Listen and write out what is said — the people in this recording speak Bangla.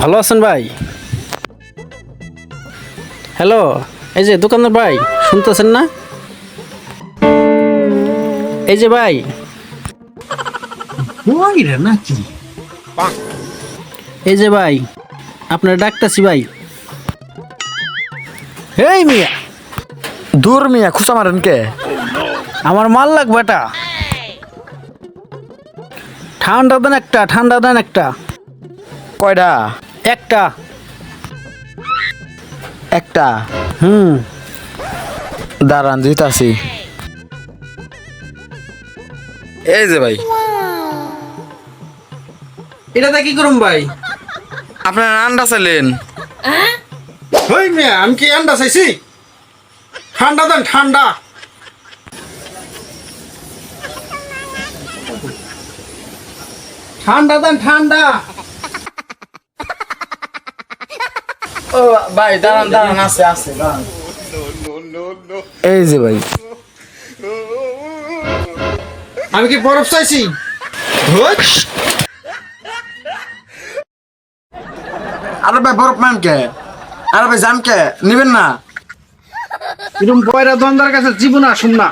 ভালো আছেন ভাই? হ্যালো এই যে দোকানদার ভাই শুনতেছেন না? এই যে ভাই। নাকি? এই যে ভাই আপনার ডাকতেছি ভাই। এই মিয়া। দূর মিয়া খুশা মারেন কে? আমার মাল লাগবে এটা। ঠান্ডা দেন একটা ঠান্ডা দেন একটা। কয়টা? একটা। একটা? হুম। দাঁড়ান দিতাছি। এই যে ভাই। এটাতে কি করুম ভাই? আপনার আন্ডা চাইলেন। হই মিয়া আমি কি আন্ডা চাইছি? ঠান্ডা দেন ঠান্ডা। ঠান্ডা দেন ঠান্ডা। ও ভাই দাঁড়ান দাঁড়ান আছে আছে এই যে ভাই। আমি কি বরফ চাইছি। আরে ভাই বরফ মান কে? আরে ভাই জান কে? নিবেন না? এরকম বয়রা দন্দার কাছে জীবন আসুন না।